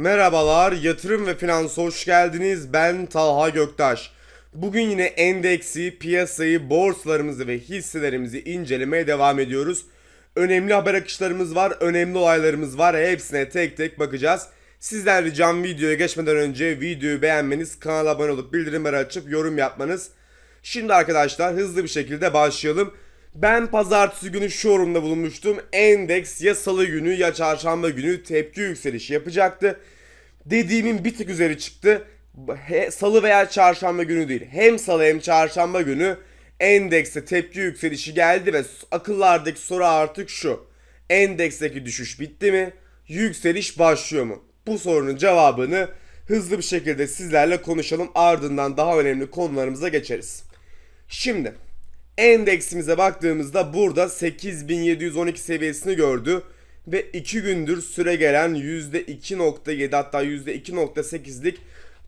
Merhabalar, yatırım ve finansa hoş geldiniz. Ben Talha Göktaş. Bugün yine endeksi, piyasayı, borsalarımızı ve hisselerimizi incelemeye devam ediyoruz. Önemli haber akışlarımız var, önemli olaylarımız var. Hepsine tek tek bakacağız. Sizden ricam videoya geçmeden önce videoyu beğenmeniz, kanala abone olup bildirimleri açıp yorum yapmanız. Şimdi arkadaşlar hızlı bir şekilde başlayalım. Ben pazartesi günü şu yorumda bulunmuştum. Endeks ya salı günü ya çarşamba günü tepki yükselişi yapacaktı. Dediğimin bir tık üzeri çıktı. He- salı veya çarşamba günü değil. Hem salı hem çarşamba günü endekste tepki yükselişi geldi ve akıllardaki soru artık şu. Endeksteki düşüş bitti mi? Yükseliş başlıyor mu? Bu sorunun cevabını hızlı bir şekilde sizlerle konuşalım. Ardından daha önemli konularımıza geçeriz. Şimdi endeksimize baktığımızda burada 8712 seviyesini gördü ve 2 gündür süre gelen %2.7 hatta %2.8'lik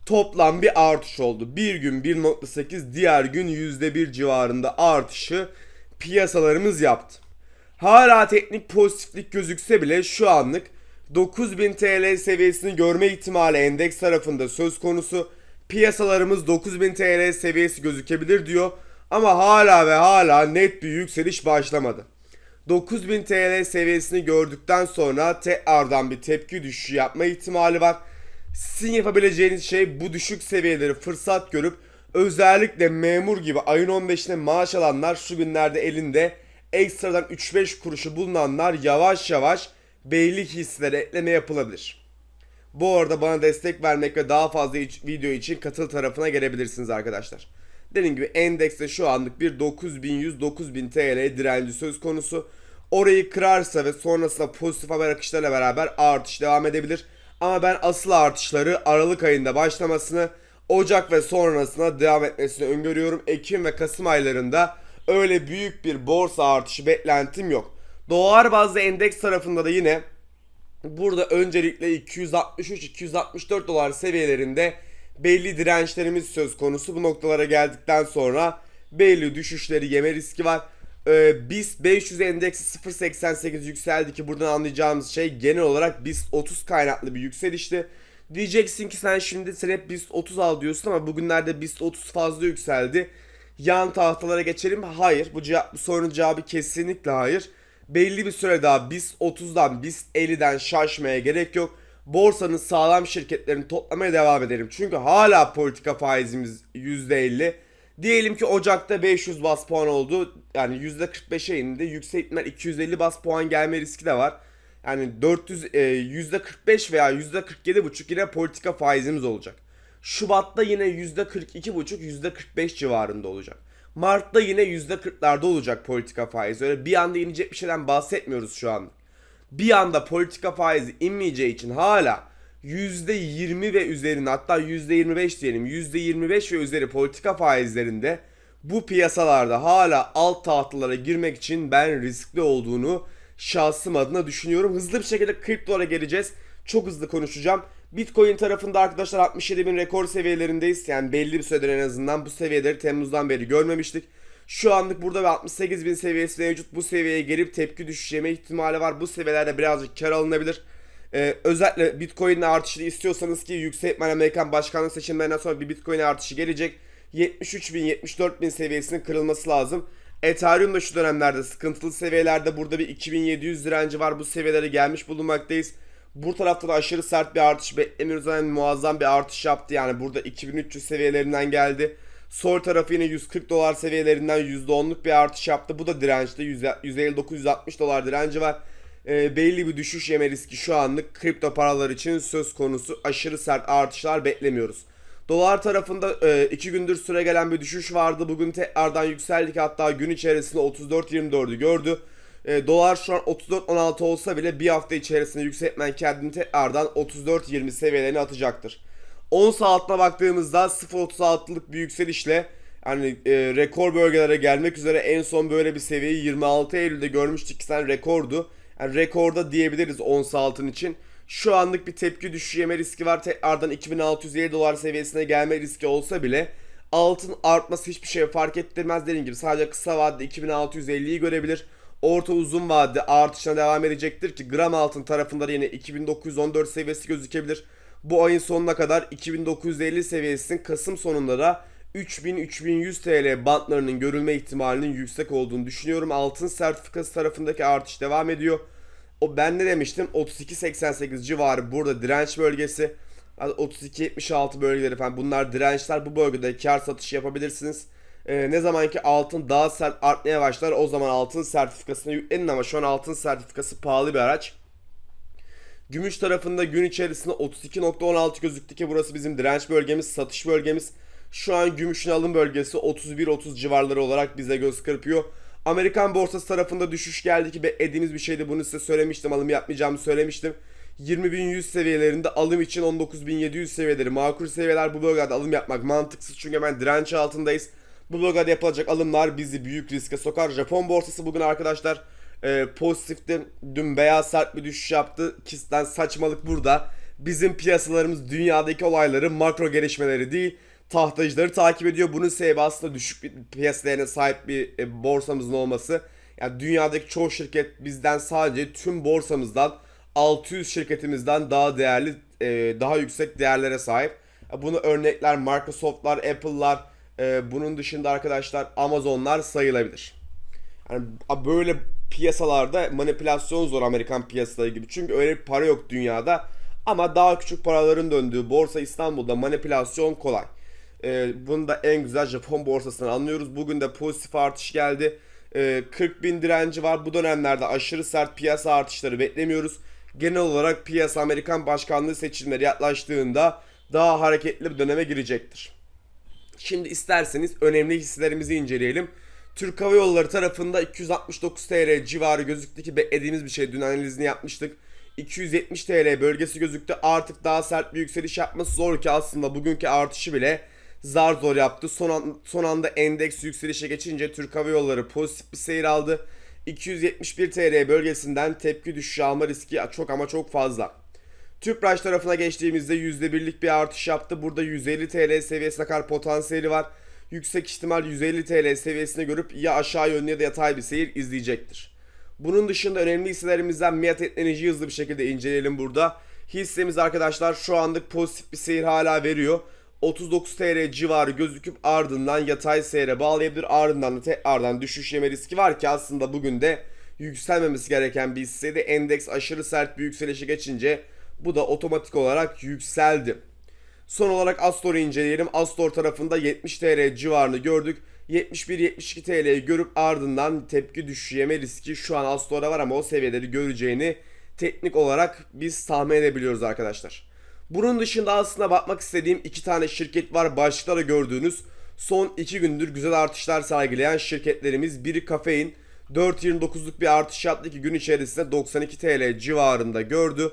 toplam bir artış oldu. Bir gün 1.8 diğer gün %1 civarında artışı piyasalarımız yaptı. Hala teknik pozitiflik gözükse bile şu anlık 9000 TL seviyesini görme ihtimali endeks tarafında söz konusu. Piyasalarımız 9000 TL seviyesi gözükebilir diyor ama hala ve hala net bir yükseliş başlamadı. 9000 TL seviyesini gördükten sonra tekrardan bir tepki düşüşü yapma ihtimali var. Sizin yapabileceğiniz şey bu düşük seviyeleri fırsat görüp özellikle memur gibi ayın 15'ine maaş alanlar şu günlerde elinde ekstradan 3-5 kuruşu bulunanlar yavaş yavaş belli hisselere ekleme yapılabilir. Bu arada bana destek vermek ve daha fazla video için katıl tarafına gelebilirsiniz arkadaşlar. Dediğim gibi endekste şu anlık bir 9100-9000 TL direnci söz konusu. Orayı kırarsa ve sonrasında pozitif haber akışlarıyla beraber artış devam edebilir. Ama ben asıl artışları Aralık ayında başlamasını, Ocak ve sonrasına devam etmesini öngörüyorum. Ekim ve Kasım aylarında öyle büyük bir borsa artışı beklentim yok. Dolar bazlı endeks tarafında da yine Burada öncelikle 263-264 dolar seviyelerinde belli dirençlerimiz söz konusu. Bu noktalara geldikten sonra belli düşüşleri yeme riski var. Ee, BIST 500 endeksi 0.88 yükseldi ki buradan anlayacağımız şey genel olarak BIST 30 kaynaklı bir yükselişti. Diyeceksin ki sen şimdi sen hep BIST 30 al diyorsun ama bugünlerde BIST 30 fazla yükseldi. Yan tahtalara geçelim. Hayır. Bu, cevap, bu sorunun cevabı kesinlikle hayır. Belli bir süre daha BIST 30'dan BIST 50'den şaşmaya gerek yok. Borsanın sağlam şirketlerini toplamaya devam edelim. Çünkü hala politika faizimiz %50. Diyelim ki Ocak'ta 500 bas puan oldu. Yani %45'e indi. Yüksek ihtimal 250 bas puan gelme riski de var. Yani 400 e, %45 veya %47,5 yine politika faizimiz olacak. Şubat'ta yine %42,5 %45 civarında olacak. Mart'ta yine %40'larda olacak politika faizi. Öyle bir anda inecek bir şeyden bahsetmiyoruz şu an. Bir anda politika faizi inmeyeceği için hala %20 ve üzerine hatta %25 diyelim %25 ve üzeri politika faizlerinde bu piyasalarda hala alt tahtalara girmek için ben riskli olduğunu şahsım adına düşünüyorum. Hızlı bir şekilde kriptolara geleceğiz. Çok hızlı konuşacağım. Bitcoin tarafında arkadaşlar 67 bin rekor seviyelerindeyiz. Yani belli bir süredir en azından bu seviyeleri Temmuz'dan beri görmemiştik. Şu anlık burada ve 68 bin seviyesi mevcut. Bu seviyeye gelip tepki düşüş yeme ihtimali var. Bu seviyelerde birazcık kar alınabilir. Ee, özellikle Bitcoin'in artışını istiyorsanız ki Yüksek Amerikan başkanlık seçimlerinden sonra bir Bitcoin artışı gelecek. 73 bin 74 bin seviyesinin kırılması lazım. Ethereum da şu dönemlerde sıkıntılı seviyelerde burada bir 2700 direnci var. Bu seviyelere gelmiş bulunmaktayız. Bu tarafta da aşırı sert bir artış beklemiyoruz. Yani muazzam bir artış yaptı. Yani burada 2300 seviyelerinden geldi. Sol tarafı yine 140 dolar seviyelerinden %10'luk bir artış yaptı. Bu da dirençte 159-160 dolar direnci var. Ee, belli bir düşüş yeme riski şu anlık kripto paralar için söz konusu. Aşırı sert artışlar beklemiyoruz. Dolar tarafında 2 gündür süre gelen bir düşüş vardı. Bugün tekrardan yükseldik hatta gün içerisinde 34.24'ü gördü. E, dolar şu an 34.16 olsa bile bir hafta içerisinde yükseltmen kendini tekrardan 34.20 seviyelerine atacaktır. Ons altına baktığımızda 0.36'lık bir yükselişle yani e, rekor bölgelere gelmek üzere en son böyle bir seviyeyi 26 Eylül'de görmüştük ki sen rekordu. Yani rekorda diyebiliriz ons altın için. Şu anlık bir tepki düşüşü yeme riski var. Tekrardan 2650 dolar seviyesine gelme riski olsa bile altın artması hiçbir şey fark ettirmez dediğim gibi. Sadece kısa vadede 2650'yi görebilir. Orta uzun vadede artışına devam edecektir ki gram altın tarafında da yine 2914 seviyesi gözükebilir. Bu ayın sonuna kadar 2950 seviyesinin Kasım sonunda da 3000-3100 TL bantlarının görülme ihtimalinin yüksek olduğunu düşünüyorum. Altın sertifikası tarafındaki artış devam ediyor. O ben ne demiştim? 32.88 civarı burada direnç bölgesi. 32.76 bölgeleri falan bunlar dirençler. Bu bölgede kar satışı yapabilirsiniz. Ee, ne zaman ki altın daha sert artmaya başlar o zaman altın sertifikasına yüklenin ama şu an altın sertifikası pahalı bir araç. Gümüş tarafında gün içerisinde 32.16 gözüktü ki burası bizim direnç bölgemiz, satış bölgemiz. Şu an gümüşün alım bölgesi 31-30 civarları olarak bize göz kırpıyor. Amerikan borsası tarafında düşüş geldi ki beklediğimiz bir şeydi. Bunu size söylemiştim. Alım yapmayacağımı söylemiştim. 20.100 seviyelerinde alım için 19.700 seviyeleri makul seviyeler. Bu bölgede alım yapmak mantıksız çünkü hemen direnç altındayız. Bu bölgede yapılacak alımlar bizi büyük riske sokar. Japon borsası bugün arkadaşlar e, pozitifti. Dün beyaz sert bir düşüş yaptı. Kisten saçmalık burada. Bizim piyasalarımız dünyadaki olayları makro gelişmeleri değil tahtacıları takip ediyor. Bunun sebebi aslında düşük bir piyasa değerine sahip bir e, borsamızın olması. Yani dünyadaki çoğu şirket bizden sadece tüm borsamızdan 600 şirketimizden daha değerli, e, daha yüksek değerlere sahip. Bunu örnekler Microsoft'lar, Apple'lar, e, bunun dışında arkadaşlar Amazon'lar sayılabilir. Yani böyle piyasalarda manipülasyon zor Amerikan piyasaları gibi. Çünkü öyle bir para yok dünyada. Ama daha küçük paraların döndüğü Borsa İstanbul'da manipülasyon kolay. Ee, bunu da en güzel Japon borsasından anlıyoruz. Bugün de pozitif artış geldi. Ee, 40 bin direnci var. Bu dönemlerde aşırı sert piyasa artışları beklemiyoruz. Genel olarak piyasa Amerikan başkanlığı seçimleri yaklaştığında daha hareketli bir döneme girecektir. Şimdi isterseniz önemli hisselerimizi inceleyelim. Türk Hava Yolları tarafında 269 TL civarı gözüktü ki beklediğimiz bir şey. Dün analizini yapmıştık. 270 TL bölgesi gözüktü. Artık daha sert bir yükseliş yapması zor ki aslında bugünkü artışı bile zar zor yaptı. Son, an, son anda endeks yükselişe geçince Türk Hava Yolları pozitif bir seyir aldı. 271 TL bölgesinden tepki düşüşü alma riski çok ama çok fazla. Tüpraş tarafına geçtiğimizde %1'lik bir artış yaptı. Burada 150 TL seviyesine kadar potansiyeli var. Yüksek ihtimal 150 TL seviyesine görüp ya aşağı yönlü ya da yatay bir seyir izleyecektir. Bunun dışında önemli hisselerimizden Miat Teknoloji'yi hızlı bir şekilde inceleyelim burada. Hissemiz arkadaşlar şu anlık pozitif bir seyir hala veriyor. 39 TL civarı gözüküp ardından yatay seyre bağlayabilir. Ardından da tekrardan düşüş yeme riski var ki aslında bugün de yükselmemesi gereken bir hisseydi. Endeks aşırı sert bir yükselişe geçince bu da otomatik olarak yükseldi. Son olarak Astor'u inceleyelim. Astor tarafında 70 TL civarını gördük. 71-72 TL'yi görüp ardından tepki düşüşü yeme riski şu an Astor'da var ama o seviyeleri göreceğini teknik olarak biz tahmin edebiliyoruz arkadaşlar. Bunun dışında aslında bakmak istediğim iki tane şirket var. Başlıkta da gördüğünüz son iki gündür güzel artışlar sergileyen şirketlerimiz. Biri kafein 4.29'luk bir artış yaptı ki gün içerisinde 92 TL civarında gördü.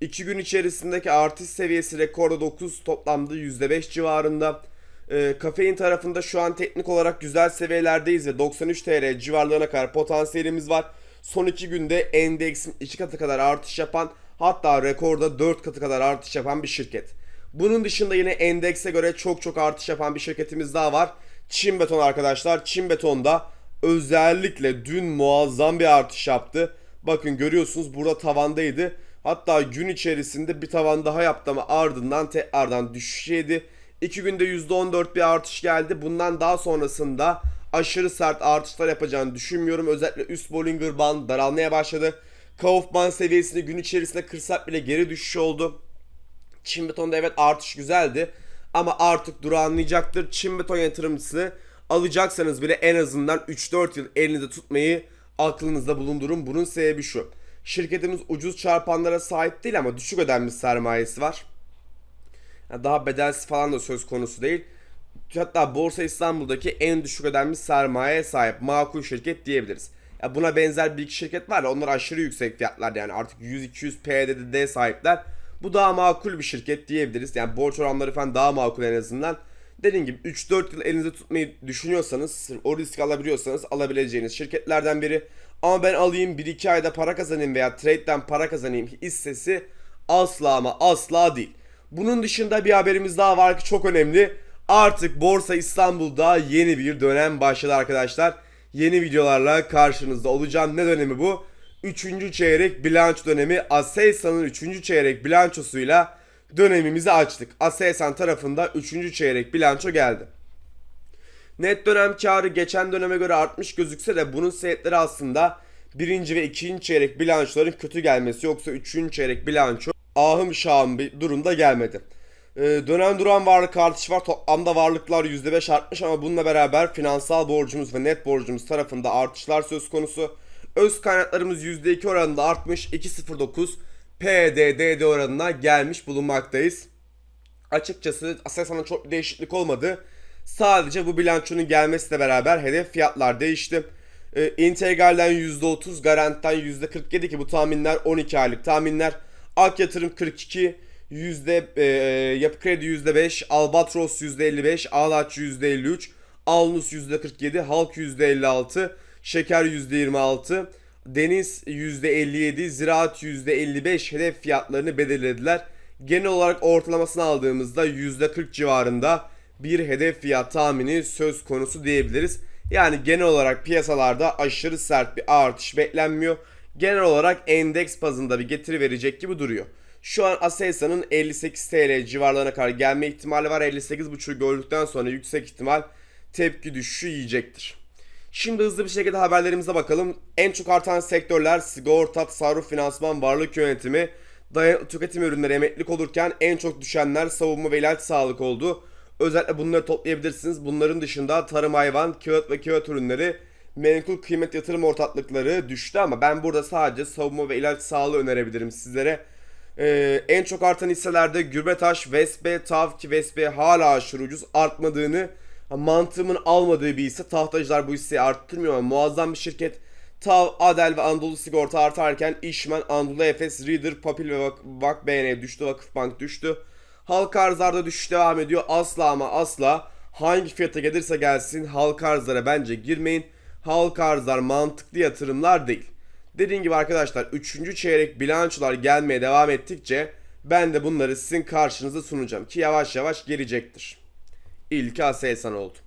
2 gün içerisindeki artış seviyesi rekorda 9 toplamda %5 civarında. E, kafein tarafında şu an teknik olarak güzel seviyelerdeyiz ve 93 TL civarlarına kadar potansiyelimiz var. Son 2 günde endeksin 2 katı kadar artış yapan hatta rekorda 4 katı kadar artış yapan bir şirket. Bunun dışında yine endekse göre çok çok artış yapan bir şirketimiz daha var. Çin Beton arkadaşlar. Çin Beton'da özellikle dün muazzam bir artış yaptı. Bakın görüyorsunuz burada tavandaydı. Hatta gün içerisinde bir tavan daha yaptı ama ardından tekrardan düşüş yedi. 2 günde %14 bir artış geldi. Bundan daha sonrasında aşırı sert artışlar yapacağını düşünmüyorum. Özellikle üst Bollinger Band daralmaya başladı. Kaufman seviyesinde gün içerisinde kırsak bile geri düşüş oldu. Çin betonda evet artış güzeldi. Ama artık durağanlayacaktır. Çin beton yatırımcısı alacaksanız bile en azından 3-4 yıl elinizde tutmayı aklınızda bulundurun. Bunun sebebi şu. Şirketimiz ucuz çarpanlara sahip değil ama düşük ödenmiş sermayesi var. Yani daha bedelsiz falan da söz konusu değil. Hatta Borsa İstanbul'daki en düşük ödenmiş sermayeye sahip makul şirket diyebiliriz. Ya buna benzer bir iki şirket var ya onlar aşırı yüksek fiyatlar yani artık 100-200 PDD sahipler. Bu daha makul bir şirket diyebiliriz. Yani borç oranları falan daha makul en azından. Dediğim gibi 3-4 yıl elinizde tutmayı düşünüyorsanız, o riski alabiliyorsanız alabileceğiniz şirketlerden biri. Ama ben alayım 1-2 ayda para kazanayım veya trade'den para kazanayım hissesi asla ama asla değil. Bunun dışında bir haberimiz daha var ki çok önemli. Artık Borsa İstanbul'da yeni bir dönem başladı arkadaşlar. Yeni videolarla karşınızda olacağım. Ne dönemi bu? 3. çeyrek bilanço dönemi. Aselsan'ın 3. çeyrek bilançosuyla dönemimizi açtık. Aselsan tarafında 3. çeyrek bilanço geldi. Net dönem karı geçen döneme göre artmış gözükse de bunun sebepleri aslında birinci ve ikinci çeyrek bilançoların kötü gelmesi yoksa üçüncü çeyrek bilanço ahım şahım bir durumda gelmedi. Ee, dönem duran varlık artışı var. Toplamda varlıklar %5 artmış ama bununla beraber finansal borcumuz ve net borcumuz tarafında artışlar söz konusu. Öz kaynaklarımız %2 oranında artmış. 2.09 PDDD oranına gelmiş bulunmaktayız. Açıkçası Aselsan'da çok bir değişiklik olmadı. Sadece bu bilançonun gelmesiyle beraber hedef fiyatlar değişti. Ee, integralden %30, garantiden %47 ki bu tahminler 12 aylık tahminler. Ak yatırım 42, yüzde e, yapı kredi %5, Albatros %55, Ağlaç %53, Alnus %47, Halk %56, Şeker %26, Deniz %57, Ziraat %55 hedef fiyatlarını belirlediler. Genel olarak ortalamasını aldığımızda %40 civarında bir hedef fiyat tahmini söz konusu diyebiliriz. Yani genel olarak piyasalarda aşırı sert bir artış beklenmiyor. Genel olarak endeks bazında bir getiri verecek gibi duruyor. Şu an Aselsan'ın 58 TL civarlarına kadar gelme ihtimali var. 58.5'u gördükten sonra yüksek ihtimal tepki düşüşü yiyecektir. Şimdi hızlı bir şekilde haberlerimize bakalım. En çok artan sektörler sigorta, tasarruf, finansman, varlık yönetimi, tüketim ürünleri emeklilik olurken en çok düşenler savunma ve ilaç sağlık oldu. Özellikle bunları toplayabilirsiniz. Bunların dışında tarım hayvan, kağıt ve kağıt ürünleri, menkul kıymet yatırım ortaklıkları düştü ama ben burada sadece savunma ve ilaç sağlığı önerebilirim sizlere. Ee, en çok artan hisselerde Gürbetaş, Vespe, TAV ki Vespe hala aşırı ucuz artmadığını mantığımın almadığı bir hisse tahtacılar bu hisseyi arttırmıyor ama muazzam bir şirket. TAV, Adel ve Anadolu Sigorta artarken İşmen, Anadolu Efes, Reader, Papil ve Vak Vakbn düştü, Vakıfbank düştü. Halka arzlarda düşüş devam ediyor. Asla ama asla hangi fiyata gelirse gelsin halka arzlara bence girmeyin. Halka arzlar mantıklı yatırımlar değil. Dediğim gibi arkadaşlar 3. çeyrek bilançolar gelmeye devam ettikçe ben de bunları sizin karşınıza sunacağım ki yavaş yavaş gelecektir. İlki Aselsan oldu.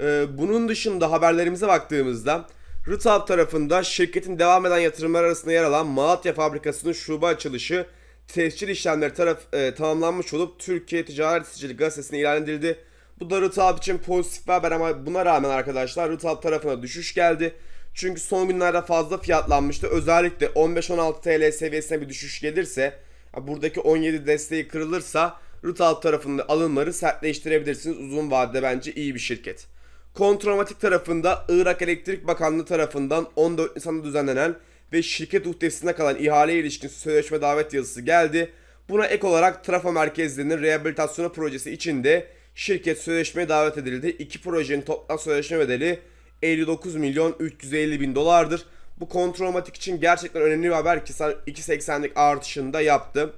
Ee, bunun dışında haberlerimize baktığımızda Rıtav tarafında şirketin devam eden yatırımlar arasında yer alan Malatya fabrikasının şube açılışı tescil işlemleri taraf, e, tamamlanmış olup Türkiye Ticaret Sicili Gazetesi'ne ilan edildi. Bu da Rıtav için pozitif bir haber ama buna rağmen arkadaşlar Rıtav tarafına düşüş geldi. Çünkü son günlerde fazla fiyatlanmıştı. Özellikle 15-16 TL seviyesine bir düşüş gelirse, buradaki 17 desteği kırılırsa Rıtav tarafında alımları sertleştirebilirsiniz. Uzun vadede bence iyi bir şirket. Kontromatik tarafında Irak Elektrik Bakanlığı tarafından 14 Nisan'da düzenlenen ve şirket uhdesine kalan ihaleye ilişkin sözleşme davet yazısı geldi. Buna ek olarak trafo merkezlerinin rehabilitasyonu projesi içinde şirket sözleşmeye davet edildi. İki projenin toplam sözleşme bedeli 59 milyon 350 bin dolardır. Bu kontrolmatik için gerçekten önemli bir haber ki 2.80'lik artışında yaptı.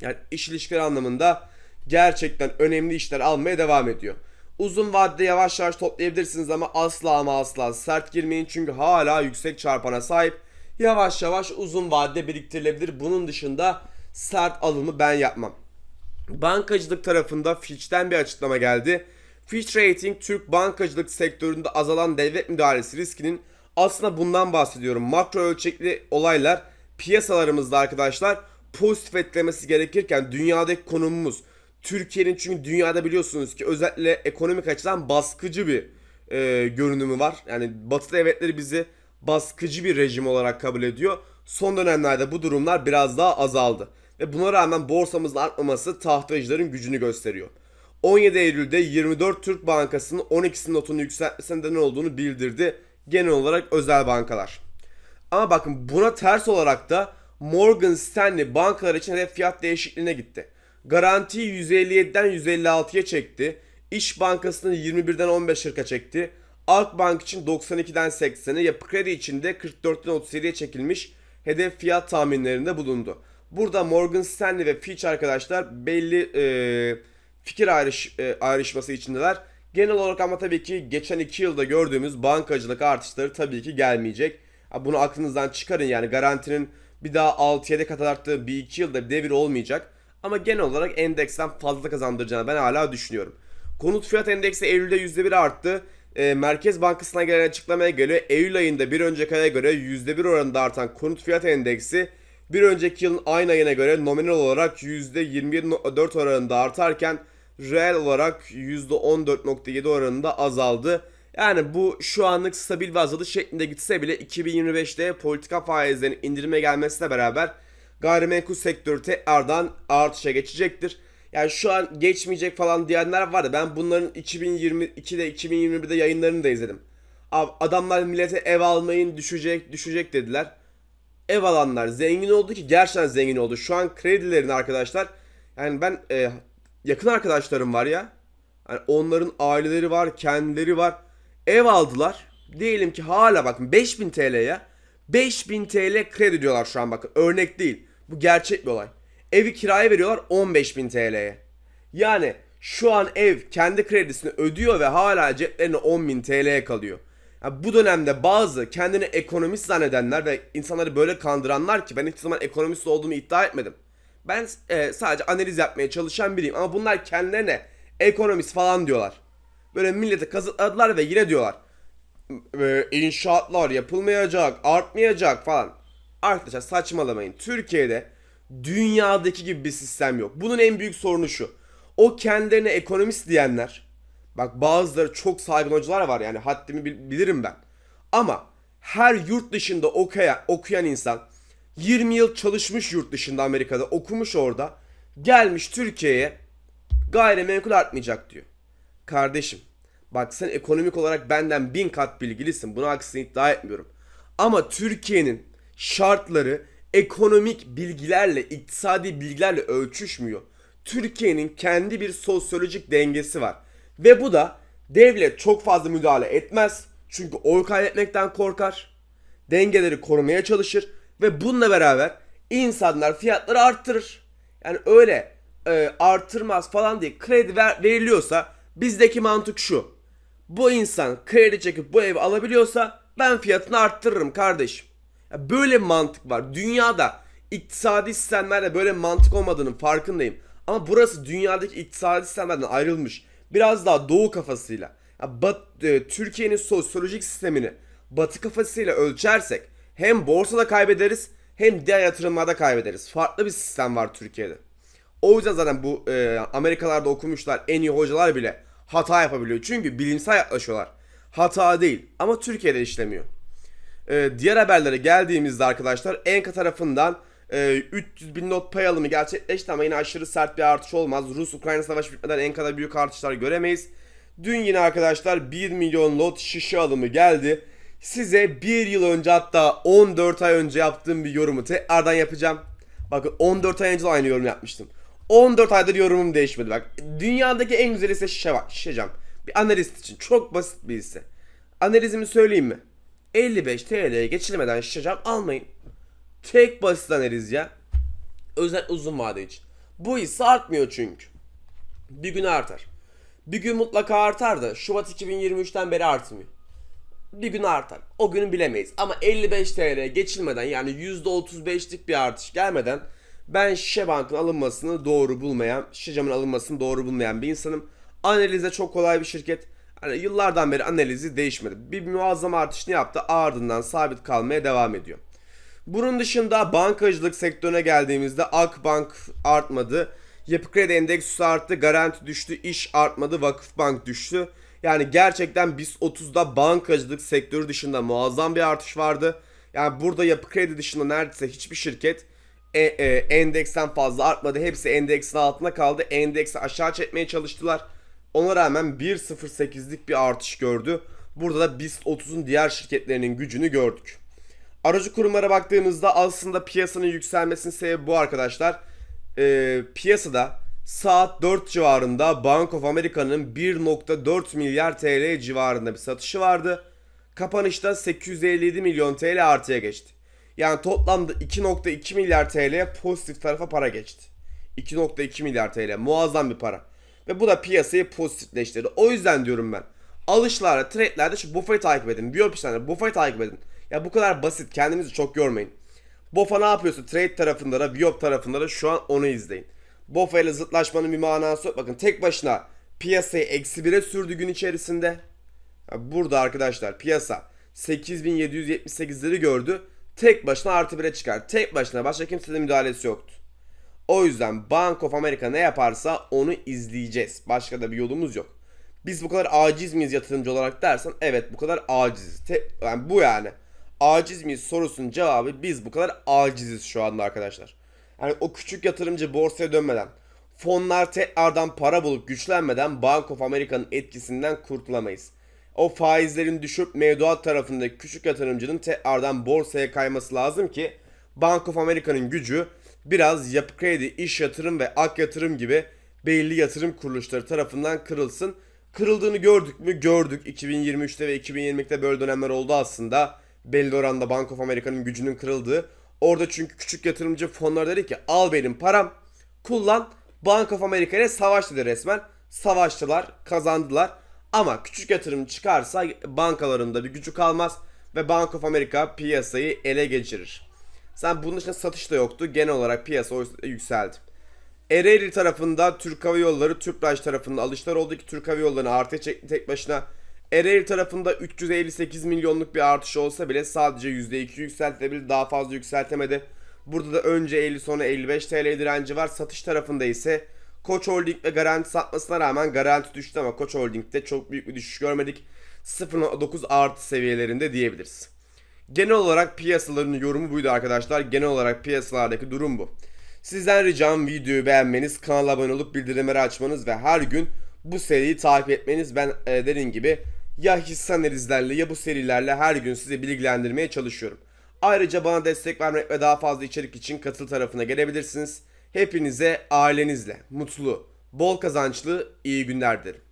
Yani iş ilişkileri anlamında gerçekten önemli işler almaya devam ediyor. Uzun vadede yavaş yavaş toplayabilirsiniz ama asla ama asla sert girmeyin çünkü hala yüksek çarpana sahip. Yavaş yavaş uzun vadede biriktirilebilir. Bunun dışında sert alımı ben yapmam. Bankacılık tarafında Fitch'ten bir açıklama geldi. Fitch Rating Türk bankacılık sektöründe azalan devlet müdahalesi riskinin aslında bundan bahsediyorum. Makro ölçekli olaylar piyasalarımızda arkadaşlar pozitif etkilemesi gerekirken dünyadaki konumumuz Türkiye'nin çünkü dünyada biliyorsunuz ki özellikle ekonomik açıdan baskıcı bir e, görünümü var. Yani batı devletleri bizi baskıcı bir rejim olarak kabul ediyor. Son dönemlerde bu durumlar biraz daha azaldı. Ve buna rağmen borsamızın artmaması tahtacıların gücünü gösteriyor. 17 Eylül'de 24 Türk Bankası'nın 12'sinin notunu yükseltmesinin neden olduğunu bildirdi. Genel olarak özel bankalar. Ama bakın buna ters olarak da Morgan Stanley bankalar için hedef fiyat değişikliğine gitti. Garantiyi 157'den 156'ya çekti. İş Bankası'nı 21'den 15'e çekti. Akbank için 92'den 80'e, Yapı Kredi için de 44'ten 37'ye çekilmiş hedef fiyat tahminlerinde bulundu. Burada Morgan Stanley ve Fitch arkadaşlar belli e, fikir ayrış, e, ayrışması içindeler. Genel olarak ama tabii ki geçen 2 yılda gördüğümüz bankacılık artışları tabii ki gelmeyecek. Bunu aklınızdan çıkarın yani garantinin bir daha 6-7 kat arttığı bir 2 yılda bir devir olmayacak. Ama genel olarak endeksten fazla kazandıracağını ben hala düşünüyorum. Konut fiyat endeksi Eylül'de %1 arttı. E, Merkez Bankası'na gelen açıklamaya göre Eylül ayında bir önceki aya göre %1 oranında artan konut fiyat endeksi bir önceki yılın aynı ayına göre nominal olarak %27.4 oranında artarken reel olarak %14.7 oranında azaldı. Yani bu şu anlık stabil ve azalış şeklinde gitse bile 2025'te politika faizlerinin indirime gelmesiyle beraber gayrimenkul sektörü tekrardan artışa geçecektir. Yani şu an geçmeyecek falan diyenler var da ben bunların 2022'de 2021'de yayınlarını da izledim. Abi adamlar millete ev almayın düşecek düşecek dediler. Ev alanlar zengin oldu ki gerçekten zengin oldu. Şu an kredilerini arkadaşlar yani ben e, yakın arkadaşlarım var ya. Yani onların aileleri var, kendileri var. Ev aldılar. Diyelim ki hala bakın 5000 TL'ye 5000 TL kredi diyorlar şu an bakın. Örnek değil. Bu gerçek bir olay. Evi kiraya veriyorlar 15.000 TL'ye. Yani şu an ev kendi kredisini ödüyor ve hala ceplerine 10.000 TL'ye kalıyor. Yani bu dönemde bazı kendini ekonomist zannedenler ve insanları böyle kandıranlar ki ben hiçbir zaman ekonomist olduğumu iddia etmedim. Ben e, sadece analiz yapmaya çalışan biriyim ama bunlar kendilerine ekonomist falan diyorlar. Böyle millete kazıkladılar ve yine diyorlar e, inşaatlar yapılmayacak, artmayacak falan. Arkadaşlar saçmalamayın. Türkiye'de dünyadaki gibi bir sistem yok. Bunun en büyük sorunu şu. O kendilerine ekonomist diyenler bak bazıları çok saygın hocalar var yani haddimi bil- bilirim ben. Ama her yurt dışında okuyan, okuyan insan 20 yıl çalışmış yurt dışında Amerika'da okumuş orada gelmiş Türkiye'ye gayrimenkul artmayacak diyor. Kardeşim bak sen ekonomik olarak benden bin kat bilgilisin. Bunu aksini iddia etmiyorum. Ama Türkiye'nin şartları ekonomik bilgilerle, iktisadi bilgilerle ölçüşmüyor. Türkiye'nin kendi bir sosyolojik dengesi var. Ve bu da devlet çok fazla müdahale etmez. Çünkü oy kaybetmekten korkar. Dengeleri korumaya çalışır. Ve bununla beraber insanlar fiyatları arttırır. Yani öyle e, artırmaz falan diye kredi ver, veriliyorsa bizdeki mantık şu. Bu insan kredi çekip bu evi alabiliyorsa ben fiyatını arttırırım kardeşim. Ya böyle mantık var. Dünyada iktisadi sistemlerde böyle mantık olmadığının farkındayım. Ama burası dünyadaki iktisadi sistemlerden ayrılmış. Biraz daha doğu kafasıyla. Bat- e, Türkiye'nin sosyolojik sistemini batı kafasıyla ölçersek hem borsada kaybederiz hem diğer yatırımlarda kaybederiz. Farklı bir sistem var Türkiye'de. O yüzden zaten bu e, Amerikalarda okumuşlar en iyi hocalar bile hata yapabiliyor. Çünkü bilimsel yaklaşıyorlar. Hata değil ama Türkiye'de işlemiyor. E, diğer haberlere geldiğimizde arkadaşlar Enka tarafından e, 300 bin not pay alımı gerçekleşti ama yine aşırı sert bir artış olmaz. Rus-Ukrayna savaşı bitmeden Enka'da büyük artışlar göremeyiz. Dün yine arkadaşlar 1 milyon lot şişe alımı geldi. Size bir yıl önce hatta 14 ay önce yaptığım bir yorumu tekrardan yapacağım. Bakın 14 ay önce de aynı yorum yapmıştım. 14 aydır yorumum değişmedi bak. Dünyadaki en güzel hisse şişe bak şişeceğim. Bir analist için çok basit bir hisse. Analizimi söyleyeyim mi? 55 TL'ye geçilmeden şişeceğim almayın. Tek basit analiz ya. Özel uzun vade için. Bu hisse artmıyor çünkü. Bir gün artar. Bir gün mutlaka artar da Şubat 2023'ten beri artmıyor. Bir gün artar. O günü bilemeyiz. Ama 55 TL geçilmeden yani %35'lik bir artış gelmeden ben şişe bankın alınmasını doğru bulmayan, şişe camın alınmasını doğru bulmayan bir insanım. Analize çok kolay bir şirket. Hani yıllardan beri analizi değişmedi. Bir muazzam artışını yaptı ardından sabit kalmaya devam ediyor. Bunun dışında bankacılık sektörüne geldiğimizde Akbank artmadı. Yapı Kredi Endeks'i arttı, Garanti düştü, İş artmadı, Vakıfbank düştü. Yani gerçekten BIST 30'da bankacılık sektörü dışında muazzam bir artış vardı. Yani burada Yapı Kredi dışında neredeyse hiçbir şirket e, e, endeksten fazla artmadı. Hepsi endeksin altında kaldı. Endeksi aşağı çekmeye çalıştılar. Ona rağmen 1.08'lik bir artış gördü. Burada da BIST 30'un diğer şirketlerinin gücünü gördük. Aracı kurumlara baktığımızda aslında piyasanın yükselmesinin sebebi bu arkadaşlar. Ee, piyasada saat 4 civarında Bank of America'nın 1.4 milyar TL civarında bir satışı vardı. Kapanışta 857 milyon TL artıya geçti. Yani toplamda 2.2 milyar TL pozitif tarafa para geçti. 2.2 milyar TL muazzam bir para. Ve bu da piyasayı pozitifleştirdi. O yüzden diyorum ben. Alışlarda, trade'lerde şu BOFA'yı takip edin. Biyopislerinde BOFA'yı takip edin. Ya bu kadar basit. Kendinizi çok yormayın. BOFA ne yapıyorsa trade tarafında da Biop tarafında da şu an onu izleyin. BOFA ile zıtlaşmanın bir manası yok. Bakın tek başına piyasayı eksi 1'e sürdü gün içerisinde. Ya burada arkadaşlar piyasa 8778'leri gördü. tek başına artı 1'e çıkar. Tek başına başka kimsenin müdahalesi yoktu. O yüzden Bank of America ne yaparsa onu izleyeceğiz. Başka da bir yolumuz yok. Biz bu kadar aciz miyiz yatırımcı olarak dersen evet bu kadar aciziz. Te- yani bu yani. Aciz miyiz sorusunun cevabı biz bu kadar aciziz şu anda arkadaşlar. Yani o küçük yatırımcı borsaya dönmeden, fonlar tekrardan para bulup güçlenmeden Bank of America'nın etkisinden kurtulamayız. O faizlerin düşüp mevduat tarafındaki küçük yatırımcının tekrardan borsaya kayması lazım ki Bank of America'nın gücü biraz yapı kredi, iş yatırım ve ak yatırım gibi belli yatırım kuruluşları tarafından kırılsın. Kırıldığını gördük mü? Gördük. 2023'te ve 2020'de böyle dönemler oldu aslında. Belli oranda Bank of America'nın gücünün kırıldığı. Orada çünkü küçük yatırımcı fonlar dedi ki al benim param kullan. Bank of America ile savaş dedi resmen. Savaştılar, kazandılar. Ama küçük yatırım çıkarsa bankalarında bir gücü kalmaz ve Bank of America piyasayı ele geçirir. Sen bunun dışında satış da yoktu. Genel olarak piyasa yükseldi. Ereğli tarafında Türk Hava Yolları, Tüpraş tarafında alışlar oldu ki Türk Hava Yolları'nı artıya çekti tek başına. Ereğli tarafında 358 milyonluk bir artış olsa bile sadece %2 yükseltebilir. Daha fazla yükseltemedi. Burada da önce 50 sonra 55 TL direnci var. Satış tarafında ise Koç Holding ve Garanti satmasına rağmen Garanti düştü ama Koç Holding'de çok büyük bir düşüş görmedik. 0.9 artı seviyelerinde diyebiliriz. Genel olarak piyasaların yorumu buydu arkadaşlar. Genel olarak piyasalardaki durum bu. Sizden ricam videoyu beğenmeniz, kanala abone olup bildirimleri açmanız ve her gün bu seriyi takip etmeniz. Ben e, dediğim gibi ya hisse analizlerle ya bu serilerle her gün sizi bilgilendirmeye çalışıyorum. Ayrıca bana destek vermek ve daha fazla içerik için katıl tarafına gelebilirsiniz. Hepinize ailenizle mutlu, bol kazançlı iyi günler dilerim.